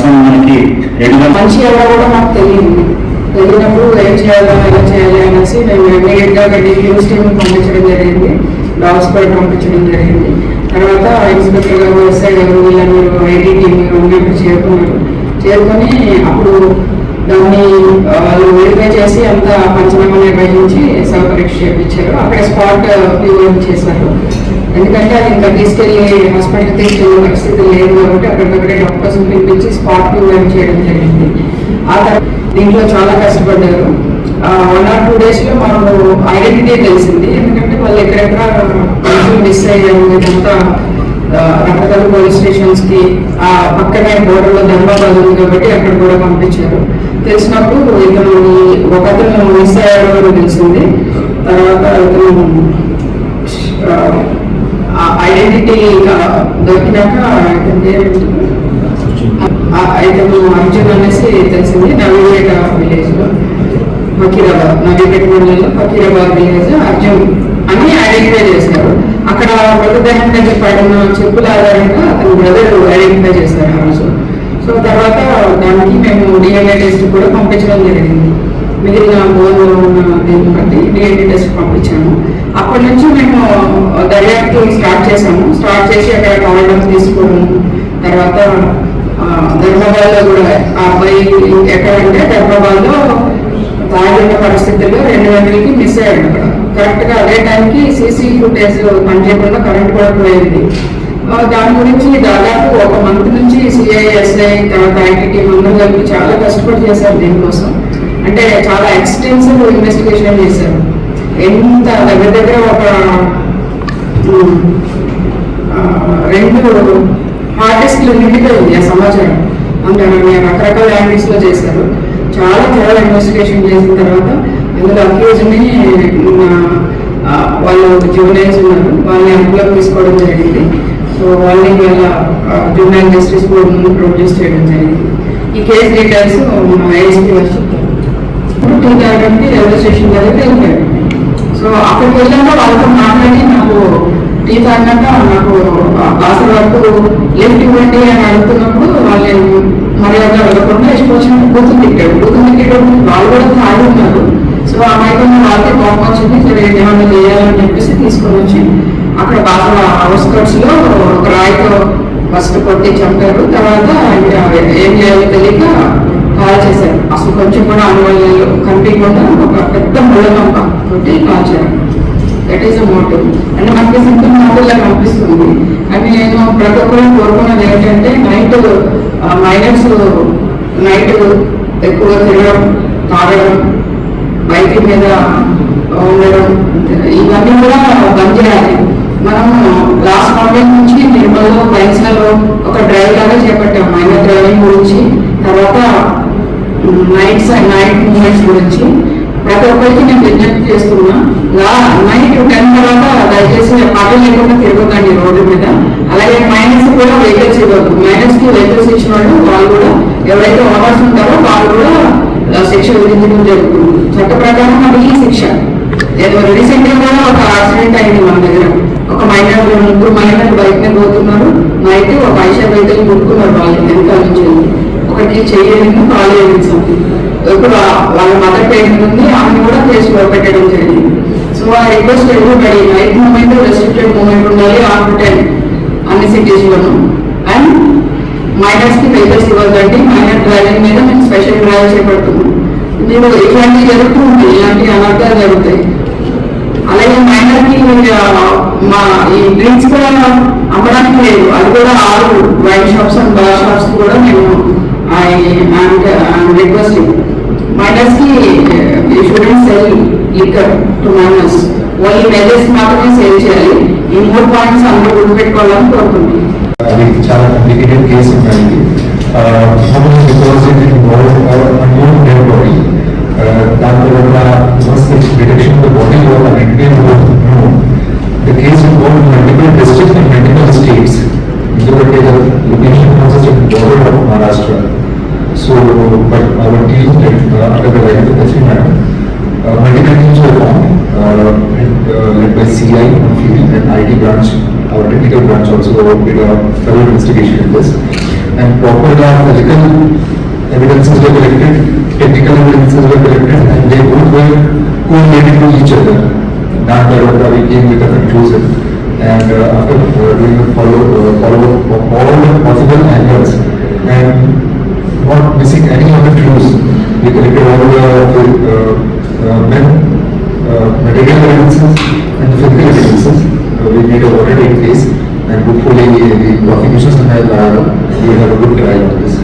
మనకి మంచి ఎలా కూడా నాకు తెలియదు. తెలియనప్పుడు ఏం చేయాలో ఎలా చేయాలి అనేసి మేము ఇమీడియట్గా న్యూస్ టీమ్ పంపించడం జరిగింది. డాగ్స్ కూడా పంపించడం జరిగింది. తర్వాత ఇన్స్పెక్టర్ గారు ఎస్ఐ గారు వీళ్ళందరూ ఐటీ టీమ్ ఉన్నట్టు చేరుకున్నారు. చేరుకొని అప్పుడు దాన్ని వాళ్ళు వెరిఫై చేసి అంతా పంచనామా నిర్వహించి సహపరీక్ష చేయించారు అక్కడ స్పాట్ క్యూర్ చేశారు. ఎందుకంటే అది ఇంకా తీసుకెళ్ళి హాస్పిటల్ తీసుకెళ్ళే పరిస్థితి లేదు కాబట్టి అక్కడికక్కడే డాక్టర్స్ పిలిపించి స్పాట్ క్యూర్ చేయడం జరిగింది. ఆ తర్వాత దీంట్లో చాలా కష్టపడ్డారు. వన్ ఆర్ టూ డేస్లో మాకు ఐడెంటిటీ తెలిసింది. ఎందుకంటే వాళ్ళు ఎక్కడెక్కడ మిస్ అయ్యాము ఇదంతా రకరకాల పోలీస్ స్టేషన్స్కి ఆ పక్కనే బోర్డర్లో ధర్మాబాద్ ఉంది కాబట్టి అక్కడ కూడా పంపించారు. తెలిసినప్పుడు ఇతను ఒక అతను మిస్ అయ్యాడు అని తెలిసింది. తర్వాత ఇతను ఐడెంటిటీ దొరికినాక ఇతని పేరేంటి? ఇతను అర్జున్ అనేసి తెలిసింది. నవీపేట విలేజ్లో ఫకీరాబాద్ నవీపేట మండలంలో ఫకీరాబాద్ విలేజ్ అర్జున్ అని ఐడెంటిఫై చేశారు. అక్కడ మృతదేహం దగ్గర పడిన చెప్పుల ఆధారంగా అతని బ్రదర్ ఐడెంటిఫై చేశారు ఆ రోజు. సో తర్వాత దానికి మేము డిఎన్ఏ టెస్ట్ కూడా పంపించడం జరిగింది. మిగిలిన బోన్లో ఉన్న దీన్ని బట్టి డిఎన్ఏ టెస్ట్ పంపించాము అప్పటి నుంచి మేము దర్యాప్తు స్టార్ట్ చేసాము స్టార్ట్ చేసి అక్కడ కావడం తీసుకోవడం తర్వాత ధర్మాబాద్లో కూడా ఆ అబ్బాయి ఎక్కడంటే ధర్మాబాద్లో తాగిన పరిస్థితుల్లో రెండు గంటలకి మిస్ అయ్యాడు అక్కడ. కరెక్ట్గా అదే టైంకి సీసీ ఫుటేజ్ పనిచేయకుండా కరెంట్ కూడా పోయింది దాని గురించి దాదాపు ఒక మంత్ నుంచి సిఐఎస్ఐ తర్వాత ఐటీ అందరూ కలిపి చాలా కష్టపడి చేశారు దీనికోసం. అంటే చాలా ఎక్స్టెన్సివ్ ఇన్వెస్టిగేషన్ చేశారు? ఎంత దగ్గర దగ్గర ఒక రెండు హార్డ్ డిస్క్లు నిండిపోయింది ఆ సమాచారం. అంటే రకరకాల యాంగిల్స్ చేశారు. చాలా చాలా ఇన్వెస్టిగేషన్ చేసిన తర్వాత అందులో అక్యూజ్ని వాళ్ళు జూనియర్స్ ఉన్నారు. వాళ్ళని అదుపులోకి తీసుకోవడం జరిగింది. సో వాళ్ళని వాళ్ళ జూనియర్ జస్టిస్ బోర్డు ముందు ప్రొడ్యూస్ చేయడం జరిగింది. ఈ కేసు డీటెయిల్స్ ఐఎస్పీ చెప్తారు. టీ తాగడానికి రైల్వే స్టేషన్ దగ్గర వెళ్ళారు సో అక్కడికి వెళ్ళాక వాళ్ళతో మాట్లాడి నాకు టీ తాగినాక నాకు బాసర వరకు లిఫ్ట్ ఇవ్వండి అని అడుగుతున్నప్పుడు వాళ్ళు మర్యాద వెళ్ళకుండా ఇష్టం వచ్చినట్టు బూతులు తిట్టాడు బూతులు తిట్టేటప్పుడు వాళ్ళు కూడా తాగి ఉన్నారు. సో ఆ మైకంలో వాళ్ళకి కోపం వచ్చింది సరే ఏమైనా చేయాలని చెప్పేసి తీసుకొని వచ్చి అక్కడ బాగా అవుట్స్కట్స్లో ఒక రాయితో ఫస్ట్ కొట్టి చంపారు. తర్వాత ఏం చేయాలో తెలియక కాల్ చేశారు. అసలు కొంచెం కూడా అనుభవాలు కనిపించకుండా ఒక పెద్ద ముళ్ళకంప కాల్ కాల్చారు దట్ ఈస్ మోటివ్ అంటే మనకి సింపుల్ మోటివ్లా కనిపిస్తుంది. అని నేను ప్రతి ఒక్కరు కోరుకున్నది ఏంటంటే నైట్ మైనర్స్ నైట్ ఎక్కువ తిరగడం తాగడం బైక్ మీద ఉండడం ఇవన్నీ కూడా బంద్ చేయాలి. మనం లాస్ట్ మార్నింగ్ నుంచి నిర్మల్లో బైక్స్లలో ఒక డ్రైవ్ లాగా చేపట్టాం. మైనర్ డ్రైవింగ్ గురించి. తర్వాత నైట్స్ నైట్ మూమెంట్స్ గురించి ప్రతి ఒక్కరికి నేను విజ్ఞప్తి చేస్తున్నా. లా నైట్ టెన్ తర్వాత దయచేసి పాటలు లేకుండా తిరగకండి రోడ్డు మీద. అలాగే మైనస్ కూడా వెహికల్స్ ఇవ్వద్దు. మైనస్కి వెహికల్స్ ఇచ్చిన వాళ్ళు వాళ్ళు కూడా ఎవరైతే ఓనర్స్ ఉంటారో వాళ్ళు కూడా శిక్ష విధించడం జరుగుతుంది. చట్ట ప్రకారం అది ఈ శిక్ష. ఏదో రీసెంట్గా కూడా ఒక యాక్సిడెంట్ అయింది మన దగ్గర. ఒక మైనర్ ముగ్గురు మైనర్ బయట పోతున్నారు. నైట్ ఒక ఐషా వెహికల్ ముట్టుకున్నారు వాళ్ళు వెనకాల నుంచి వెళ్ళి. చేయలేదు కాల్ ఇప్పుడు వాళ్ళ మదర్ పేరు ఉంది ఆమె కూడా కేసు పెట్టడం జరిగింది. సో ఆ request everybody night movement restricted movement ఉండాలి ఆన్ టెన్ అన్ని సిటీస్లోనూ అండ్ మైనర్స్కి వెహికల్స్ ఇవ్వద్దండి మైనర్ డ్రైవింగ్ మీద మేము స్పెషల్ డ్రైవ్ చేపడుతున్నాం. మీరు ఇట్లాంటివి ఉంటాయి ఇలాంటి అనర్థాలు జరుగుతాయి. అలాగే మైనర్కి మా ఈ డ్రింక్స్ కూడా అమ్మడానికి లేదు అది కూడా ఆరు wine shops and bar shops కూడా మేము requesting మైనర్స్కి students sell liquor to minors only majors మాత్రమే సేల్ చేయాలి? ఈ మూడు పాయింట్స్ అందరూ గుర్తుపెట్టుకోవాలని అది చాలా కాంప్లికేటెడ్ కేసు ఉంటుంది deposit involve So, but our team led uh, under the light of Pesi Madam. Uh, multiple teams were formed, led by CI on and IT branch, our technical branch also did a thorough investigation in this. And proper physical evidences were collected, technical evidences were collected, and they both were correlated to each other. That we came with a conclusion. And uh, after uh, doing follow, all possible angles, and not missing any of the clues, we collected all the uh, uh, men, uh, material evidences and physical evidences. Uh, we made a take case and hopefully the prosecution uh, we have a good trial on this.